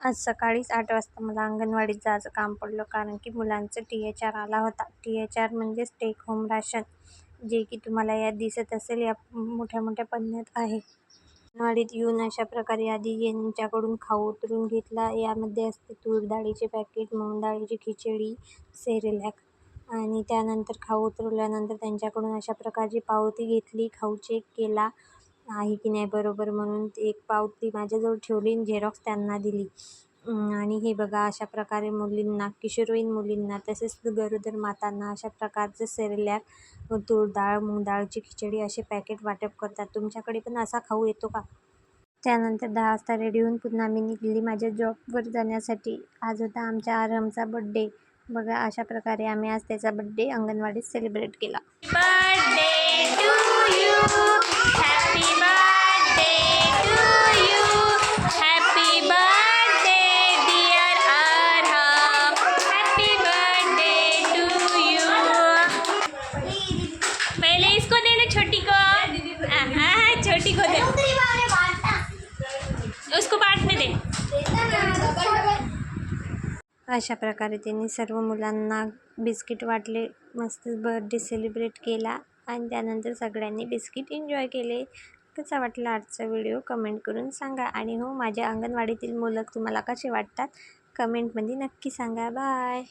आज सकाळीच आठ वाजता मला अंगणवाडीत जायचं काम पडलं कारण की मुलांचं टी एच आर आला होता. टी एच आर म्हणजेच टेक होम राशन. जे की तुम्हाला यात दिसत असेल या मोठ्या मोठ्या पन्न्यात आहे. अंगणवाडीत येऊन अशा प्रकारे आधी यांच्याकडून खाऊ उतरून घेतला. यामध्ये असते तूर डाळीचे पॅकेट मूग डाळीची खिचडी सेरेलॅक आणि त्यानंतर खाऊ उतरवल्यानंतर त्यांच्याकडून अशा प्रकारची पावती घेतली. खाऊ चेक केला. आहे की नाही बरोबर म्हणून एक पावती माझ्याजवळ ठेवली आणि झेरॉक्स त्यांना दिली. आणि हे बघा अशा प्रकारे मुलींना किशोरवयीन मुलींना तसेच गरोदर मातांना अशा प्रकारचं सेरेलॅक तूर डाळ मूग डाळची खिचडी असे पॅकेट वाटप करतात. तुमच्याकडे पण असा खाऊ येतो का? त्यानंतर दहा वाजता रेडी होऊन पुन्हा मी निघाली माझ्या जॉबवर जाण्यासाठी. आज होता आमच्या आरमचा बड्डे. बघा अशा प्रकारे आम्ही आज त्याचा बड्डे अंगणवाडीत सेलिब्रेट केला. birthday को दे उसको बांटने दे। अशा प्रकारे त्यांनी सर्व मुलांना बिस्किट वाटले मस्त बर्थडे सेलिब्रेट केला आणि त्यानंतर सगळ्यांनी बिस्किट एन्जॉय केले. कसा वाटला आजचा व्हिडिओ कमेंट करून सांगा. आणि हो माझ्या अंगणवाडीतील मुलं तुम्हाला कसे वाटतात? कमेंटमध्ये नक्की सांगा. बाय